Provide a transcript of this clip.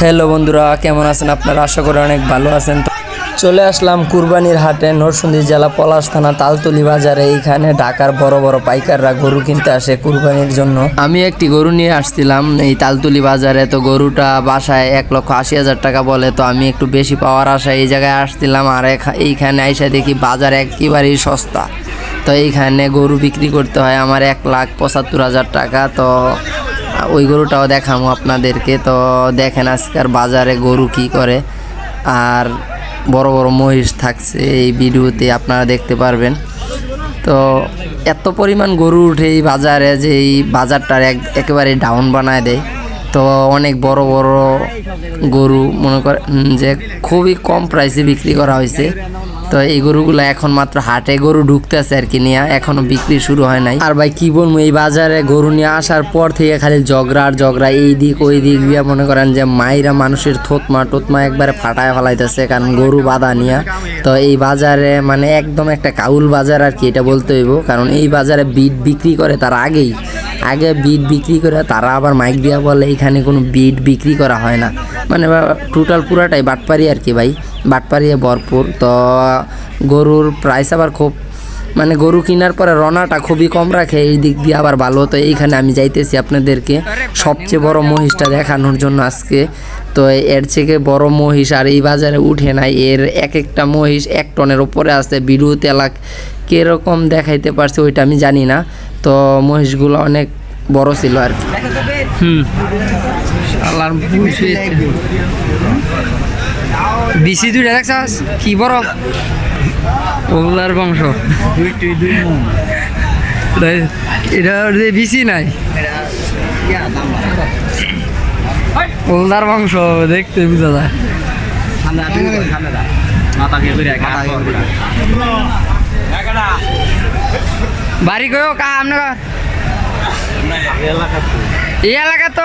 Hello বন্ধুরা, কেমন আছেন আপনারা? আশা করি অনেক ভালো আছেন। তো চলে আসলাম কুরবানির হাটে, নরসিংদী জেলা পলাশ থানা তালতলি বাজারে। এইখানে ঢাকার বড় বড় পাইকাররা গরু কিনতে আসে কুরবানির জন্য। আমি একটি গরু নিয়ে আসছিলাম, এই তালতলি বাজারে। তো গরুটা বাসায় এক লক্ষ আশি হাজার টাকা বলে, তো আমি একটু বেশি পাওয়ার আশায় এই জায়গায় আসছিলাম। আর এইখানে আইসা দেখি বাজার একেবারেই সস্তা। তো এইখানে গরু বিক্রি করতে হয় আমার এক লাখ পঁচাত্তর হাজার টাকা। তো ওই গরুটাও দেখামো আপনাদেরকে। তো দেখেন আজকের বাজারে গরু কি করে। আর বড় বড় মহিষ থাকছে এই ভিডিওতে আপনারা দেখতে পারবেন। তো এত পরিমাণ গরু উঠে এই বাজারে যে এই বাজারটার এক একেবারে ডাউন বানায় দেয়। তো অনেক বড় বড় গরু মনে করেন যে খুবই কম প্রাইসে বিক্রি করা হয়েছে। তো এই গরুগুলো এখন মাত্র হাটে গরু ঢুকতেছে আর কি নিয়ে, এখনও বিক্রি শুরু হয় নাই। আর ভাই, কি বলব, এই বাজারে গরু নিয়ে আসার পর থেকে খালি ঝগড়া আর ঝগড়া, এই দিক ওই দিক দিয়ে মনে করেন যে মাইরা মানুষের থোতমা, টোতমা একবারে ফাটায় ফেলাইতেছে, কারণ গরু বাধা নিয়ে। তো এই বাজারে মানে একদম একটা কাউল বাজার আর কি, এটা বলতে হইব, কারণ এই বাজারে বিট বিক্রি করে তার আগেই আগে বিট বিক্রি করে তারা আবার মাইক দিয়া বলে এখানে কোনো বিট বিক্রি করা হয় না। মানে টোটাল পুরাটাই বাটপারি আর কি ভাই। বাটপারিয়ে ভরপুর। তো গরুর প্রাইস আবার খুব মানে গরু কেনার পরে রনাটা খুবই কম রাখে, এই দিক দিয়ে আবার ভালো। তো এইখানে আমি যাইতেছি আপনাদেরকে। সবচেয়ে বড় মহিষটা দেখানোর জন্য আজকে। তো এর থেকে বড় মহিষ আর এই বাজারে উঠে নাই। এর এক একটা মহিষ এক টনের ওপরে আছে। বিরুত তেলাক কীরকম দেখাইতে পারছে ওইটা আমি জানি না। তো মহিষগুলো অনেক বড় ছিল আর কি। হুম। বিসি দুইটা কি বড়? ওগুলার বংশ। এটা যে বিসি নাই? ওলদার বংশ, দেখতে বুঝা যায়। বাড়ি কয়ও কা আপনার? এই এলাকা তো।